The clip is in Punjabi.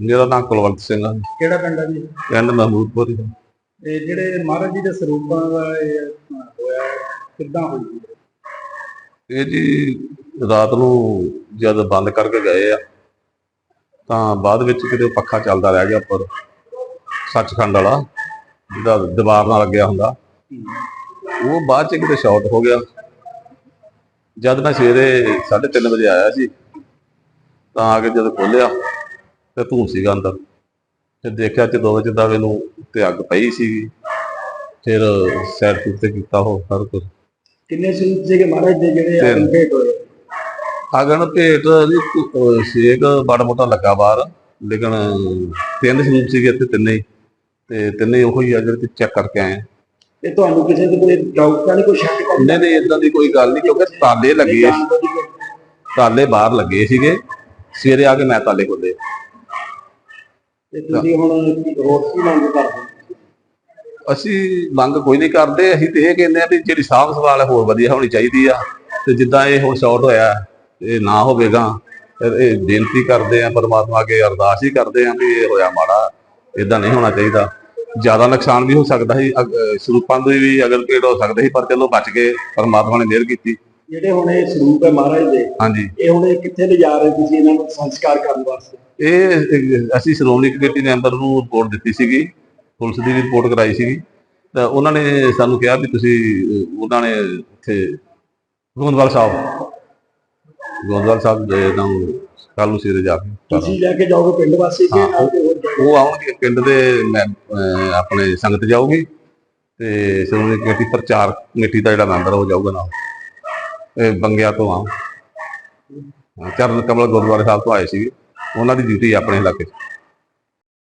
ਮੇਰਾ ਨਾਮ ਕੁਲਵੰਤ ਸਿੰਘ ਹੈ ਕਿਹੜਾ ਪਿੰਡ ਆ ਜੀ? ਪਿੰਡ ਮਹਿਮੂਦਪੁਰ ਹੀ। ਇਹ ਜਿਹੜੇ ਮਹਾਰਾਜ ਜੀ ਦੇ ਸਰੂਪਾਂ ਦਾ ਇਹ ਹੋਇਆ ਕਿੱਦਾਂ ਹੋਈ? ਇਹ ਜੀ ਰਾਤ ਨੂੰ ਜਦ ਬੰਦ ਕਰਕੇ ਗਏ ਆ ਤਾਂ ਬਾਅਦ ਵਿੱਚ ਕਿਤੇ ਪੱਖਾ ਚੱਲਦਾ ਰਹਿ ਗਿਆ ਉੱਪਰ ਸੱਚਖੰਡ ਵਾਲਾ ਜਿਹਦਾ ਦੀਵਾਰ ਨਾਲ ਲੱਗਿਆ ਹੁੰਦਾ। ਉਹ ਬਾਅਦ ਚ ਕਿਤੇ ਸ਼ਾਰਟ ਹੋ ਗਿਆ। ਜਦ ਮੈਂ ਸਵੇਰੇ 3:30 ਵਜੇ ਆਇਆ ਸੀ ਤਾਂ ਆ ਕੇ ਜਦ ਖੋਲਿਆ ਤੇ ਧੂੰ ਸੀਗਾ ਅੰਦਰ। ਤੇ ਦੇਖਿਆ ਕਿ ਦੋ ਵਜੇ ਦਾ ਮੈਨੂੰ ਤੇ ਅੱਗ ਪਈ ਸੀਗੀ। ਫਿਰ ਸੈਰ ਤੇ ਕੀਤਾ ਉਹ ਹਰ ਕੁਝ ਕਿੰਨੇ ਸਰੂਪ ਸੀਗੇ ਮਹਾਰਾਜ ਦੇ ਜਿਹੜੇ। ਅਗਨ ਭੇਟ ਹੋਏ? ਅਗਨ ਭੇਟ ਸੇਕ ਬੜਾ ਮੋਟਾ ਲੱਗਾ ਬਾਹਰ ਲੇਕਿਨ ਤਿੰਨ ਸਰੂਪ ਸੀਗੇ ਇੱਥੇ ਤਿੰਨੇ ਹੀ। ਤੇ ਤਿੰਨੇ ਹੀ ਉਹੀ ਆ ਜਿਹੜੇ ਚੈੱਕ ਕਰਕੇ ਆਏ। ਇਹ ਤੁਹਾਨੂੰ ਕਿਸੇ ਦੇ ਕੋਈ ਡਾਊਟ ਤਾਂ ਨਹੀਂ ਕੋਈ ਸ਼ੱਕ ਤਾਂ ਨਹੀਂ? ਨਹੀਂ ਇਦਾਂ ਦੀ ਕੋਈ ਗੱਲ ਨਹੀਂ ਕਿਉਂਕਿ ਤਾਲੇ ਲੱਗੇ। ਤਾਲੇ ਬਾਹਰ ਲੱਗੇ ਸੀਗੇ। ਸਵੇਰੇ ਆ ਕੇ ਮੈਂ ਤਾਲੇ ਖੋਲੇ। ਤੇ ਤੁਸੀਂ ਹੁਣ ਕੀ ਮੰਗ ਕਰਦੇ ਅਸੀਂ ਮੰਗ ਕੋਈ ਨਹੀਂ ਕਰਦੇ ਅਸੀਂ ਤੇ ਇਹ ਕਹਿੰਦੇ ਆ ਵੀ ਜਿਹੜੀ ਸਾਂਭ ਸੰਭਾਲ ਹੈ ਹੋਰ ਵਧੀਆ ਹੋਣੀ ਚਾਹੀਦੀ ਆ। ਤੇ ਜਿੱਦਾਂ ਇਹ ਹੁਣ ਸ਼ਾਰਟ ਹੋਇਆ ਇਹ ਨਾ ਹੋਵੇਗਾ ਇਹ ਬੇਨਤੀ ਕਰਦੇ ਆ ਪਰਮਾਤਮਾ ਅੱਗੇ ਅਰਦਾਸ ਹੀ ਕਰਦੇ ਆ ਵੀ ਇਹ ਹੋਇਆ ਮਾੜਾ ਇਦਾਂ ਨਹੀਂ ਹੋਣਾ ਚਾਹੀਦਾ। ਜ਼ਿਆਦਾ ਨੁਕਸਾਨ ਵੀ ਹੋ ਸਕਦਾ ਸੀ ਸਰੂਪਾਂ ਦੇ ਵੀ ਅਗਰ ਪੇੜ ਹੋ ਸਕਦੇ ਸੀ ਪਰ ਚਲੋ ਬਚ ਗਏ ਪਰਮਾਤਮਾ ਨੇ ਮਿਹਰ ਕੀਤੀ। ਜਿਹੜੇ ਹੁਣ ਇਹ ਸਰੂਪ ਹੈ ਮਹਾਰਾਜ ਦੇ ਹਾਂਜੀ। ਇਹ ਹੁਣ ਕਿੱਥੇ ਲਿਜਾ ਰਹੇ ਤੁਸੀਂ ਇਹਨਾਂ ਨੂੰ ਸੰਸਕਾਰ ਕਰਨ ਵਾਸਤੇ? ਇਹ ਅਸੀਂ ਸ਼੍ਰੋਮਣੀ ਕਮੇਟੀ ਮੈਂਬਰ ਨੂੰ ਰਿਪੋਰਟ ਦਿੱਤੀ ਸੀਗੀ ਪੁਲਿਸ ਦੀ ਰਿਪੋਰਟ ਕਰਾਈ ਸੀਗੀ ਤਾਂ ਉਹਨਾਂ ਨੇ ਸਾਨੂੰ ਕਿਹਾ ਵੀ ਤੁਸੀਂ ਉਹਨਾਂ ਨੇ ਇੱਥੇ ਗੋਂਦਵਾਲ ਸਾਹਿਬ ਗੋਂਦਵਾਲ ਸਾਹਿਬ ਦੇ ਨਾਮ ਕੱਲ ਨੂੰ ਸਵੇਰੇ ਜਾ ਕੇ। ਤੁਸੀਂ ਲੈ ਕੇ ਜਾਓਗੇ ਪਿੰਡ ਵਾਸੀ ਕਿ ਹਾਂ, ਨਾਲ ਤੇ ਹੋਰ? ਉਹ ਆਉਣਗੇ ਪਿੰਡ ਦੇ ਆਪਣੇ ਸੰਗਤ ਜਾਊਗੀ ਤੇ ਸ਼੍ਰੋਮਣੀ ਕਮੇਟੀ ਪ੍ਰਚਾਰ ਕਮੇਟੀ ਦਾ ਜਿਹੜਾ ਮੈਂਬਰ ਉਹ ਜਾਊਗਾ ਨਾਲ ਇਹ ਬੰਗਿਆ ਤੋਂ ਆ ਚਰਨ ਕਮਲ ਗੁਰਦੁਆਰੇ ਸਾਹਿਬ ਤੋਂ ਆਏ ਸੀਗੇ ਉਹਨਾਂ ਦੀ ਡਿਊਟੀ ਆਪਣੇ ਇਲਾਕੇ 'ਚ।